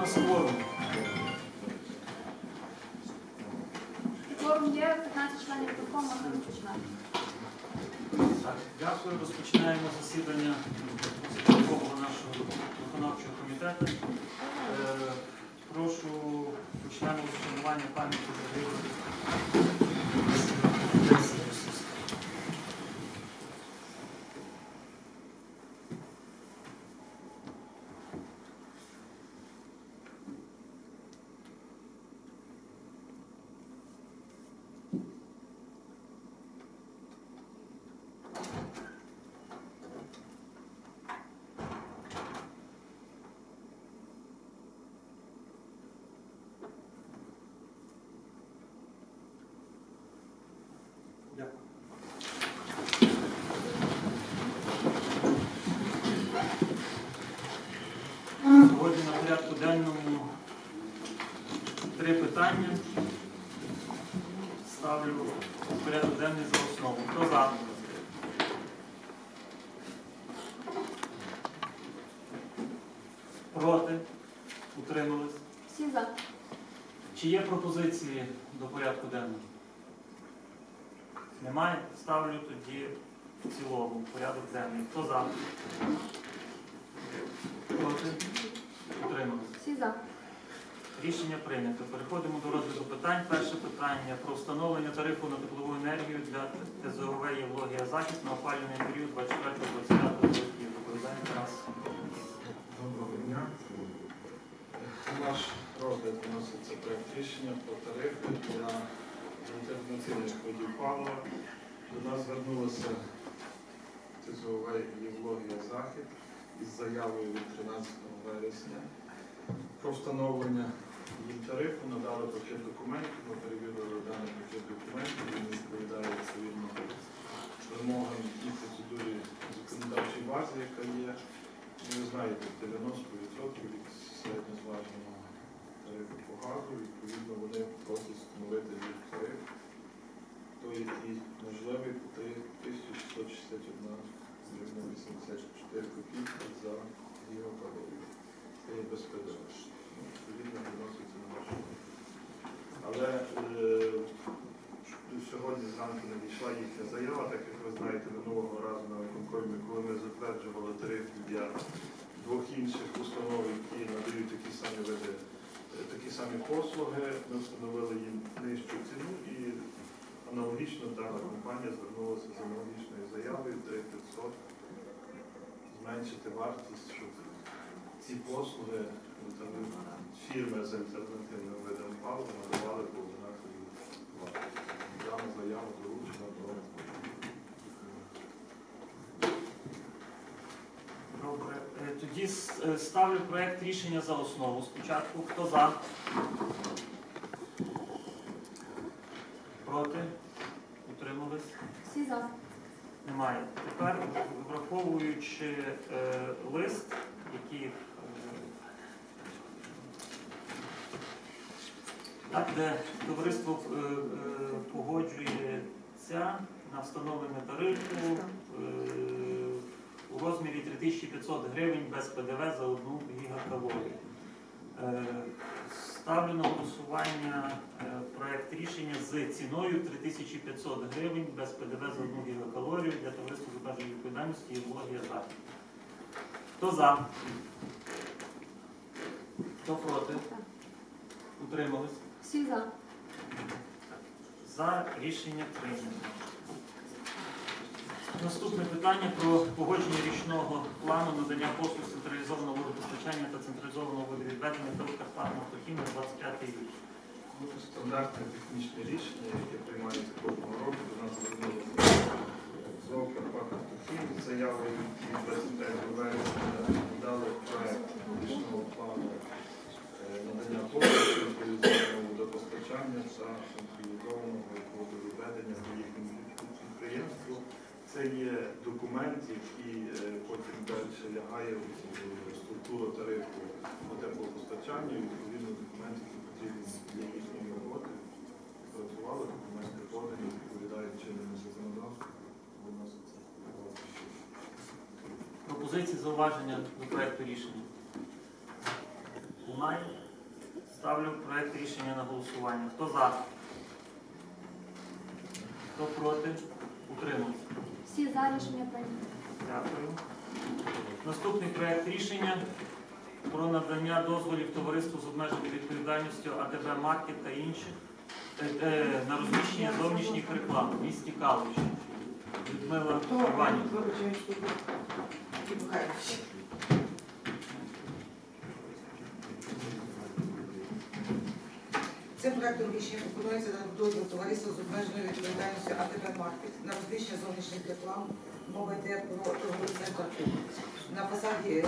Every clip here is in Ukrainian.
нас кворум? Кворум є 15 членів виконкому, ми розпочинати. Так, дякую. Розпочинаємо засідання нашого виконавчого комітету. Е, Прошу почнемо з вшанування пам'яті загиблих. Дякую. Сьогодні на порядку денному три питання. Ставлю порядок денний за основу. Хто за? Проти? Утримались? Всі за. Чи є пропозиції до порядку денного? Немає? Ставлю тоді в цілому порядок денний. Хто за? Проти? Утримались? Всі за. Рішення прийнято. Переходимо до розгляду питань. Перше питання про встановлення тарифу на теплову енергію для ТЗОВ «Євлогія Захід» на опалювальний період 24-25 років. Доповідає Тарас. Доброго дня. Наш розгляд вноситься проект рішення про тарифи для альтернативних видів палива. До нас звернулося ТЗОВ «Євлогія Захід із заявою від 13 вересня про встановлення їм тарифу, надали пакет документів, ми перевірили даний пакет документів, він відповідає відповідно вимогам і процедурі законодавчої бази, яка є. Ви знаєте, 90% від середньозваженого тарифу по газу, відповідно, вони просять встановити їх тариф, який можливий по 3661 гривня 84 копійки за гігакалорію. Це є без ПДВ. Ну. Але е, сьогодні зранку надійшла їхня заява, так як ви знаєте, минулого разу на виконкомі, коли ми затверджували тарифи для двох інших установ, які надають такі самі види, такі самі послуги, ми встановили їм нижчу ціну і аналогічно дана компанія звернулася з аналогічною заявою 3500 зменшити вартість, щоб ці послуги фірми з альтернативним видом палива надавали по однаковій вартості. Дана заява долучена до Добре. Е, Тоді е, ставлю проект рішення за основу. Спочатку хто за? Проти? Утримались? Всі за. Немає. Тепер, враховуючи е, лист, який е, так, де товариство е, е, погоджується на встановлення тарифу е, у розмірі 3500 гривень без ПДВ за одну гігакалорію. Е, Ставлю на голосування е, проект рішення з ціною 3500 гривень без ПДВ за одну гігакалорію для товариства з обмеженою відповідальності і екологія захід. Хто за? Хто проти? Утримались? Всі за. За рішення прийнято. Наступне питання про погодження річного плану надання послуг централізованого водопостачання та централізованого водовідведення та Карпатного Тохіму 25 рік. Стандартне технічне рішення, яке приймається кожного року, до нас звернулося ЗОВ Карпата Тухім з заявою від 23 вересня дали проект річного плану е, надання послуг централізованого водопостачання та централізованого водовідведення до підприємству. Це є документ, який е, потім далі лягає в структуру тарифу по теплопостачанню, відповідно документ, який потрібен для їхньої роботи. Працювали, документи подані, відповідають чинному законодавству. Пропозиції зауваження до проекту рішення. Немає. Ставлю проект рішення на голосування. Хто за? Хто проти? Утримався. Всі за рішення прийнято. Дякую. Наступний проект рішення про надання дозволів товариству з обмеженою відповідальністю АТБ Маркет та інших е, е, на розміщення зовнішніх реклам в місті Калуші. Людмила Іванівна. Цим проектом рішення пропонується на дозвіл товариства з обмеженою відповідальністю АТБ Маркет на розміщення зовнішніх реклам. Мова йде про торговий центр На фасаді е,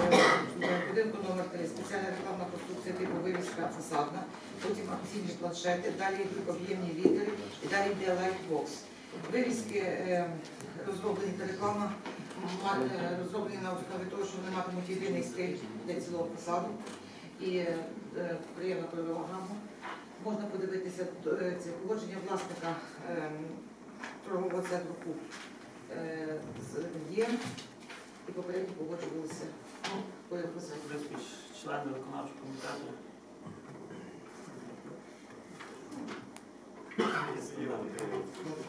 будинку номер 3 спеціальна рекламна конструкція типу вивіска фасадна, потім акційні планшети, далі йдуть об'ємні літери. І далі йде лайтбокс. Вивіски е, розроблені та реклама е, розроблені на основі того, що вони матимуть єдиний стиль для цілого фасаду і е, е, приємна кольорова гама. Можна подивитися е, це погодження власника ем, торгового центру КУП е, є і попередньо погоджувалися ну, члени виконавчого комітету.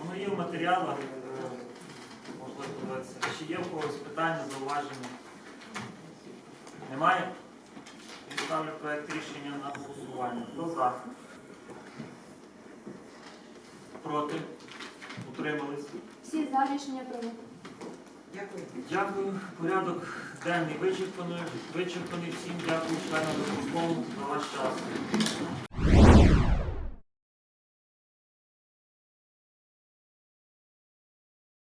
Воно є в матеріалах, е, можливо, подивитися. Чи є в когось питання, зауваження? Немає? Проект рішення на голосування. Хто за? Проти? Утримались? Всі за рішення прийнято. Дякую. Дякую. Порядок денний вичерпаний. Вичерпаний. Всім дякую членам за ваш час.